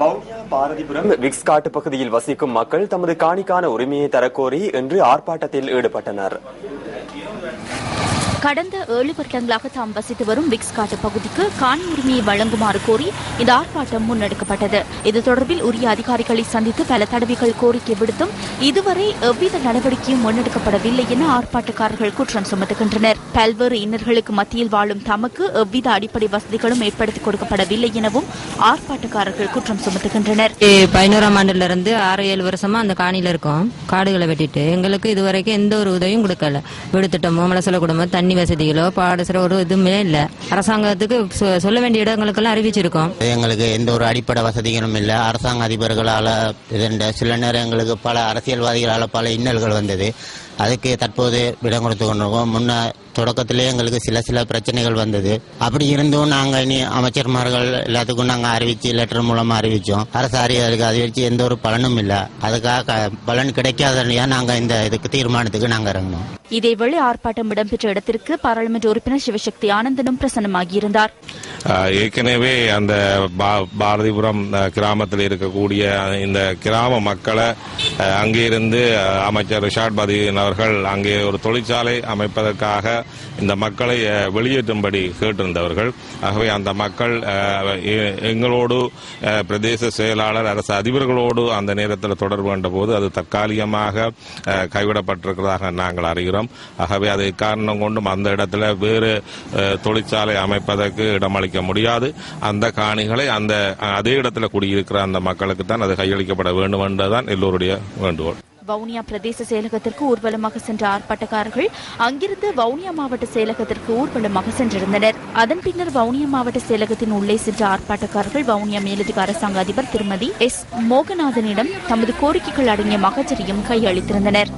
Vavuniya Bharathipuram Vicks காட்டு பகுதியில் வசிக்கும் மக்கள் தமது காணிக்கான உரிமையை தரக்கோரி இன்று ஆர்ப்பாட்டத்தில் ஈடுபட்டனர். கடந்த ஏழு வருடங்களாக தாம் வசித்து வரும் விக்ஸ் காட்டு பகுதிக்கு காணி உரிமையை வழங்குமாறு கோரி இந்த ஆர்ப்பாட்டம் முன்னெடுக்கப்பட்டது. இது தொடர்பில் உரிய அதிகாரிகளை சந்தித்து பல தடவைகள் கோரிக்கை விடுத்தும் இதுவரை எவ்வித நடவடிக்கையும் முன்னெடுக்கப்படவில்லை என ஆர்ப்பாட்டக்காரர்கள் குற்றம் சுமத்துகின்றனர். பல்வேறு இன்னர்களுக்கு மத்தியில் வாழும் தமக்கு எவ்வித அடிப்படை வசதிகளும் ஏற்படுத்திக் கொடுக்கப்படவில்லை எனவும் ஆர்ப்பாட்டக்காரர்கள் குற்றம் சுமத்துகின்றனர். பதினோராம் ஆண்டுல இருந்து ஆறு ஏழு வருஷமா அந்த காணியில இருக்கோம். காடுகளை வெட்டிட்டு எங்களுக்கு இதுவரைக்கும் எந்த ஒரு உதவியும் கொடுக்கல. வீடு திட்டமோ மலசல குடும்பம் தண்ணி வசதிகளோ பாடசுற ஒரு இதுவுமே இல்ல. அரசாங்கத்துக்கு சொ- சொல்ல வேண்டிய இடங்களுக்கெல்லாம் அறிவிச்சிருக்கோம். எங்களுக்கு எந்த ஒரு அடிப்படை வசதிகளும் இல்லை. அரசாங்க அதிபர்களால் சில நேரம் எங்களுக்கு பல அரசியல்வாதிகளால் பல இன்னல்கள் வந்தது. அதுக்கு தற்போது இடம் கொடுத்து கொண்டிருக்கோம். முன்ன தொடக்கத்திலே எங்களுக்கு சில சில பிரச்சனைகள் வந்தது. அப்படி இருந்தும் நாங்கள் இனி அமைச்சர்மார்கள் எல்லாத்துக்கும் நாங்கள் அறிவிச்சு லெட்டர் மூலமா அறிவிச்சோம். அரசு அதிகாரிகளுக்கு அறிவிச்சு எந்த ஒரு பலனும் இல்லை. அதுக்காக க- பலன் கிடைக்காதனையா நாங்கள் இந்த இதுக்கு தீர்மானத்துக்கு நாங்கள் இறங்கினோம். இதேவேளை ஆர்ப்பாட்டம் இடம்பெற்ற இடத்திற்கு பாராளுமன்ற உறுப்பினர் சிவசக்தி ஆனந்தனும் பிரசன்னமாகியிருந்தார். ஏற்கனவே அந்த பா- பாரதிபுரம் கிராமத்தில் இருக்கக்கூடிய இந்த கிராம மக்களை அஹ், அங்கே இருந்து அஹ், அமைச்சர் ரிஷாட் பதீன் அவர்கள் அங்கே ஒரு தொழிற்சாலை அமைப்பதற்காக இந்த மக்களை வெளியேற்றும்படி கேட்டிருந்தவர்கள். ஆகவே அந்த மக்கள் எ- எங்களோடு பிரதேச செயலாளர் அரசு அதிபர்களோடு அந்த நேரத்தில் தொடர்பு கொண்ட போது அது தற்காலிகமாக கைவிடப்பட்டிருக்கிறதாக நாங்கள் அறிகிறோம். ஆகவே அதை காரணம் கொண்டும் அந்த இடத்துல வேறு தொழிற்சாலை அமைப்பதற்கு இடமளிக்க முடியாது. அந்த காணிகளை அந்த அதே இடத்துல குடியிருக்கிற அந்த மக்களுக்கு தான் அது கையளிக்கப்பட வேண்டும் என்றுதான் எல்லோருடைய வேண்டுகோள். வவுனியா பிரதேச செயலகத்திற்கு ஊர்வலமாக சென்ற ஆர்ப்பாட்டக்காரர்கள் அங்கிருந்து வவுனியா மாவட்ட செயலகத்திற்கு ஊர்வலமாக சென்றிருந்தனர். அதன் பின்னர் வவுனியா மாவட்ட செயலகத்தின் உள்ளே சென்ற ஆர்ப்பாட்டக்காரர்கள் வவுனியா மேலதிக அரசாங்க அதிபர் திருமதி எஸ். மோகநாதனிடம் தமது கோரிக்கைகள் அடங்கிய மகஜரையும் கையளித்திருந்தனர்.